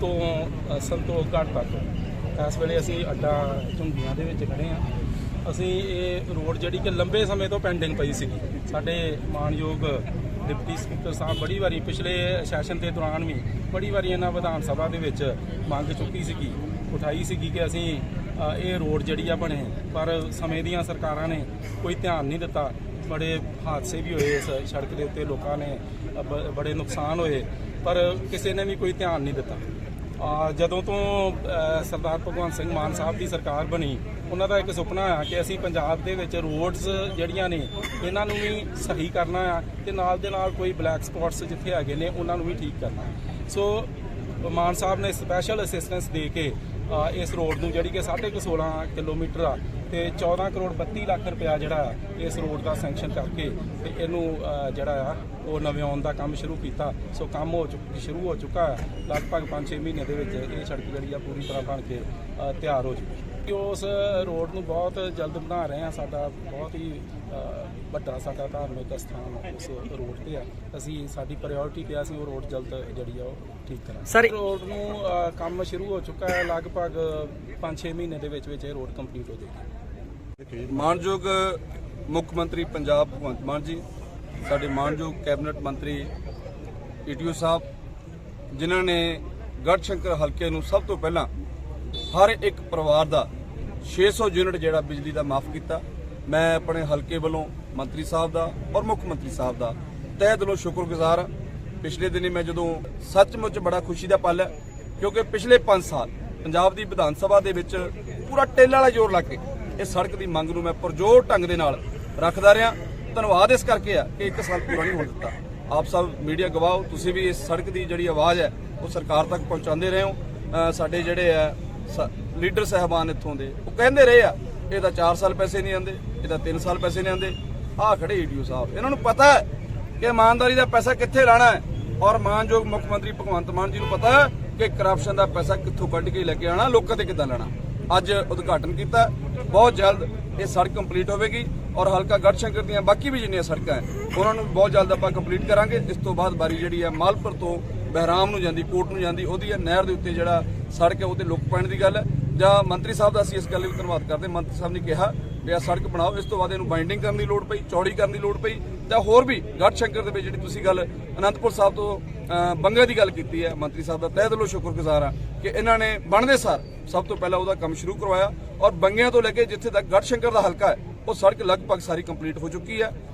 ਤੋਂ ਸੰਤੋਖ ਘਾਟ ਤੱਕ। ਇਸ ਵੇਲੇ ਅਸੀਂ ਅੱਡਾ ਝੁੰਗੀਆਂ ਦੇ ਵਿੱਚ ਖੜੇ ਆ ਅਸੀਂ ਇਹ ਰੋਡ ਜਿਹੜੀ ਕਿ ਲੰਬੇ ਸਮੇਂ ਤੋਂ ਪੈਂਡਿੰਗ ਪਈ ਸੀਗੀ। ਸਾਡੇ ਮਾਨਯੋਗ ਡਿਪਟੀ ਸਪੀਕਰ ਸਾਹਿਬ ਬੜੀ ਵਾਰੀ ਪਿਛਲੇ ਸੈਸ਼ਨ ਦੇ ਦੌਰਾਨ ਵੀ ਬੜੀ ਵਾਰੀ ਇਹਨਾਂ ਵਿਧਾਨ ਸਭਾ ਦੇ ਵਿੱਚ ਮੰਗ ਚੁੱਕੀ ਸੀਗੀ, ਉਠਾਈ ਸੀਗੀ ਕਿ ਅਸੀਂ ਇਹ ਰੋਡ ਜਿਹੜੀ ਆ ਬਣੇ। ਪਰ ਸਮੇਂ ਦੀਆਂ ਸਰਕਾਰਾਂ ਨੇ ਕੋਈ ਧਿਆਨ ਨਹੀਂ ਦਿੱਤਾ। ਬੜੇ ਹਾਦਸੇ ਵੀ ਹੋਏ ਇਸ ਸੜਕ ਦੇ ਉੱਤੇ। ਲੋਕਾਂ ਨੇ ਬ- ਬੜੇ ਨੁਕਸਾਨ ਹੋਏ। ਪਰ ਕਿਸੇ ਨੇ ਵੀ ਕੋਈ ਧਿਆਨ ਨਹੀਂ ਦਿੱਤਾ। ਜਦੋਂ ਤੋਂ ਸਰਦਾਰ ਭਗਵੰਤ ਸਿੰਘ ਮਾਨ ਸਾਹਿਬ ਦੀ ਸਰਕਾਰ ਬਣੀ, ਉਹਨਾਂ ਦਾ ਇੱਕ ਸੁਪਨਾ ਆ ਕਿ ਅਸੀਂ ਪੰਜਾਬ ਦੇ ਵਿੱਚ ਰੋਡਸ ਜਿਹੜੀਆਂ ਨੇ, ਇਹਨਾਂ ਨੂੰ ਵੀ ਸਹੀ ਕਰਨਾ ਆ ਤੇ ਨਾਲ ਦੇ ਨਾਲ ਕੋਈ ਬਲੈਕ ਸਪੌਟਸ ਜਿੱਥੇ ਹੈਗੇ ਨੇ, ਉਹਨਾਂ ਨੂੰ ਵੀ ਠੀਕ ਕਰਨਾ। ਸੋ ਮਾਨ ਸਾਹਿਬ ਨੇ ਸਪੈਸ਼ਲ ਅਸਿਸਟੈਂਸ ਦੇ ਕੇ ਇਸ ਰੋਡ ਨੂੰ ਜਿਹੜੀ ਕਿ 16.5 ਕਿਲੋਮੀਟਰ ਆ ਤੇ 14 ਕਰੋੜ 32 ਲੱਖ ਰੁਪਇਆ ਜਿਹੜਾ ਇਸ ਰੋਡ ਦਾ ਸੈਂਕਸ਼ਨ ਕਰਕੇ ਤੇ ਇਹਨੂੰ ਜਿਹੜਾ ਆ, ਉਹ ਨਵਿਆਉਣ ਦਾ ਕੰਮ ਸ਼ੁਰੂ ਕੀਤਾ। ਸੋ ਕੰਮ ਹੋ ਚੁੱਕ, ਸ਼ੁਰੂ ਹੋ ਚੁੱਕਾ। ਹੈ ਲਗਭਗ 5-6 ਮਹੀਨੇ ਦੇ ਵਿੱਚ ਇਹ ਸੜਕ ਜਿਹੜੀ ਆ ਪੂਰੀ ਤਰ੍ਹਾਂ ਬਣ ਕੇ ਤਿਆਰ ਹੋ ਚੁੱਕੀ ਕਿ ਉਸ ਰੋਡ ਨੂੰ ਬਹੁਤ ਜਲਦ ਬਣਾ ਰਹੇ ਆ ਸਾਡਾ ਬਹੁਤ ਹੀ ਵੱਡਾ ਸਾਡਾ ਧਾਰਮਿਕ ਸਥਾਨ ਉਸ ਰੋਡ ਤੇ ਆ। ਅਸੀਂ ਸਾਡੀ ਪ੍ਰਾਇੋਰਟੀ ਤੇ ਆ, ਅਸੀਂ ਉਹ ਰੋਡ ਜਲਦ ਜਿਹੜੀ ਆ ਉਹ ਠੀਕ ਕਰਾਂਗੇ। ਸਰ ਰੋਡ ਨੂੰ ਕੰਮ ਸ਼ੁਰੂ ਹੋ ਚੁੱਕਾ ਹੈ ਲਗਭਗ 5-6 ਮਹੀਨੇ ਦੇ ਵਿੱਚ ਵਿੱਚ ਇਹ ਰੋਡ ਕੰਪਲੀਟ ਹੋ ਜਾਏਗੀ। ਮਾਨਯੋਗ ਮੁੱਖ ਮੰਤਰੀ ਪੰਜਾਬ ਭਗਵੰਤ ਮਾਨ ਜੀ ਸਾਡੇ ਮਾਨਯੋਗ ਕੈਬਨਿਟ ਮੰਤਰੀ ਈਟੀਓ ਸਾਹਿਬ ਜਿਨ੍ਹਾਂ ਨੇ ਗੜਸ਼ੰਕਰ ਹਲਕੇ ਨੂੰ ਸਭ ਤੋਂ ਪਹਿਲਾਂ ਹਰ ਇੱਕ ਪਰਿਵਾਰ ਦਾ 600 ਯੂਨਿਟ ਜਿਹੜਾ ਬਿਜਲੀ ਦਾ ਮਾਫ ਕੀਤਾ। ਮੈਂ ਆਪਣੇ ਹਲਕੇ ਵੱਲੋਂ ਮੰਤਰੀ ਸਾਹਿਬ ਦਾ ਔਰ ਮੁੱਖ ਮੰਤਰੀ ਸਾਹਿਬ ਦਾ ਤਹਿ ਦਿਲੋਂ ਸ਼ੁਕਰਗੁਜ਼ਾਰ ਹਾਂ। ਪਿਛਲੇ ਦਿਨੀ ਮੈਂ ਜਦੋਂ ਸੱਚਮੁੱਚ ਬੜਾ ਖੁਸ਼ੀ ਦਾ ਪਲ ਹੈ, ਕਿਉਂਕਿ ਪਿਛਲੇ 5 ਸਾਲ ਪੰਜਾਬ ਦੀ ਵਿਧਾਨ ਸਭਾ ਦੇ ਵਿੱਚ ਪੂਰਾ ਟੇਲ ਵਾਲਾ ਜ਼ੋਰ ਲਾ ਕੇ ਇਹ ਸੜਕ ਦੀ ਮੰਗ ਨੂੰ ਮੈਂ ਪਰਜ਼ੋਰ ਢੰਗ ਦੇ ਨਾਲ ਰੱਖਦਾ ਰਿਹਾ। ਧੰਨਵਾਦ ਇਸ ਕਰਕੇ ਆ ਕਿ ਇੱਕ ਸਾਲ ਪੂਰਾ ਨਹੀਂ ਹੋ ਦਿੱਤਾ। ਆਪ ਸਭ ਮੀਡੀਆ ਗਵਾਹ ਤੁਸੀਂ ਵੀ ਇਸ ਸੜਕ ਦੀ ਜਿਹੜੀ ਆਵਾਜ਼ ਹੈ, ਉਹ ਸਰਕਾਰ ਤੱਕ ਪਹੁੰਚਾਉਂਦੇ ਰਹੇ ਹੋ। ਸਾਡੇ ਜਿਹੜੇ ਆ ਲੀਡਰ ਸਹਿਬਾਨ ਇੱਥੋਂ ਦੇ। ਉਹ ਕਹਿੰਦੇ ਰਹੇ ਆ, ਇਹਦਾ 4 ਸਾਲ ਪੈਸੇ ਨਹੀਂ ਆਉਂਦੇ, ਇਹਦਾ 3 ਸਾਲ ਪੈਸੇ ਨਹੀਂ ਆਉਂਦੇ। ਆਹ ਖੜੇ ਈਡੀਓ ਸਾਹਿਬ। ਇਹਨਾਂ ਨੂੰ ਪਤਾ ਹੈ ਕਿ ਇਮਾਨਦਾਰੀ ਦਾ ਪੈਸਾ ਕਿੱਥੇ ਲਾਣਾ ਹੈ ਔਰ ਮਾਨਯੋਗ ਮੁੱਖ ਮੰਤਰੀ ਭਗਵੰਤ ਮਾਨ ਜੀ ਨੂੰ ਪਤਾ ਹੈ ਕਿ ਕਰਪਸ਼ਨ ਦਾ ਪੈਸਾ ਕਿੱਥੋਂ ਕੱਢ ਕੇ ਲੈ ਕੇ ਆਣਾ ਲੋਕਾਂ ਤੇ ਕਿੱਦਾਂ ਲੈਣਾ। ਅੱਜ ਉਦਘਾਟਨ ਕੀਤਾ। ਬਹੁਤ ਜਲਦ ਇਹ ਸੜਕ ਕੰਪਲੀਟ ਹੋਵੇਗੀ ਔਰ ਹਲਕਾ ਗੜਸ਼ੰਕਰ ਦੀਆਂ ਬਾਕੀ ਵੀ ਜਿੰਨੀਆਂ ਸੜਕਾਂ ਹੈ, ਉਹਨਾਂ ਨੂੰ ਬਹੁਤ ਜਲਦ ਆਪਾਂ ਕੰਪਲੀਟ ਕਰਾਂਗੇ। ਇਸ ਤੋਂ ਬਾਅਦ ਬਾਰੀ ਜਿਹੜੀ ਹੈ ਮਾਲਪੁਰ ਤੋਂ ਬਹਿਰਾਮ ਨੂੰ ਜਾਂਦੀ ਕੋਟ ਨੂੰ ਜਾਂਦੀ ਉਹਦੀ ਹੈ ਨਹਿਰ ਦੇ ਉੱਤੇ ਜਿਹੜਾ ਸੜਕ ਹੈ ਉਹਤੇ ਲੁੱਕ ਪੈਣ ਦੀ ਗੱਲ ਹੈ ਜਾਂ ਮੰਤਰੀ ਸਾਹਿਬ ਦਾ ਅਸੀਂ ਇਸ ਗੱਲ ਲਈ ਵੀ ਧੰਨਵਾਦ ਕਰਦੇ ਹਾਂ। ਮੰਤਰੀ ਸਾਹਿਬ ਨੇ ਕਿਹਾ ਵੀ ਆ ਸੜਕ ਬਣਾਓ ਇਸ ਤੋਂ ਬਾਅਦ ਇਹਨੂੰ ਬਾਈਂਡਿੰਗ ਕਰਨ ਦੀ ਲੋੜ ਪਈ ਚੌੜੀ ਕਰਨ ਦੀ ਲੋੜ ਪਈ ਜਾਂ ਹੋਰ ਵੀ ਗੜਸ਼ੰਕਰ ਦੇ ਵਿੱਚ ਜਿਹੜੀ ਤੁਸੀਂ ਗੱਲ ਅਨੰਦਪੁਰ ਸਾਹਿਬ ਤੋਂ ਅ, ਦੀ ਗੱਲ ਕੀਤੀ ਹੈ ਮੰਤਰੀ ਸਾਹਿਬ ਦਾ ਤਹਿ ਦਿਲੋਂ ਸ਼ੁਕਰਗੁਜ਼ਾਰ ਹਾਂ ਕਿ ਇਹਨਾਂ ਨੇ ਬਣਦੇ ਸਾਰ ਸਭ ਤੋਂ ਪਹਿਲਾਂ ਉਹਦਾ ਕੰਮ ਸ਼ੁਰੂ ਕਰਵਾਇਆ ਔਰ ਬੰਗਿਆਂ ਤੋਂ ਲੈ ਕੇ ਜਿੱਥੇ ਤੱਕ ਗੜਸ਼ੰਕਰ ਦਾ ਹਲਕਾ ਹੈ ਉਹ ਸੜਕ ਲਗਭਗ ਸਾਰੀ ਕੰਪਲੀਟ ਹੋ ਚੁੱਕੀ ਹੈ